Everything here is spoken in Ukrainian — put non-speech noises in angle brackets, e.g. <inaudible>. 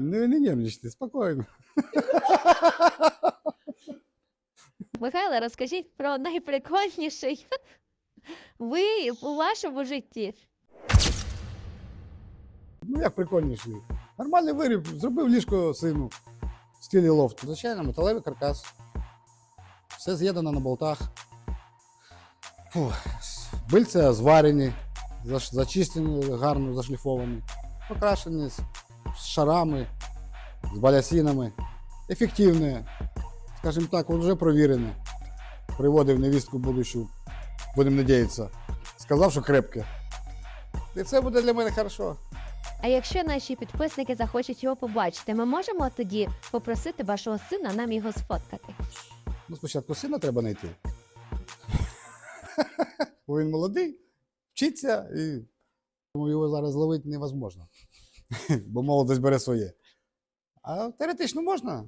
Не, не нервничайте, спокійно. Михайло, розкажіть про найприкольніший ви у вашому житті. Ну як прикольніше. Нормальний виріб, зробив ліжко сину в стилі лофту. Звичайно, металевий каркас. Все з'єднано на болтах. Фу. Бильця зварені, зачистені, гарно зашліфовані, покрашені з шарами, з балясинами. Ефективне. Скажімо так, от вже провірене. Приводив невістку будущу, будемо надіятися. Сказав, що крепке. І це буде для мене хорошо. А якщо наші підписники захочуть його побачити, ми можемо тоді попросити вашого сина нам його сфоткати. Ну, спочатку сина треба знайти. <laughs> Бо він молодий, вчиться, і тому його зараз зловити невозможно. <laughs> Бо молодость бере своє. А теоретично можна.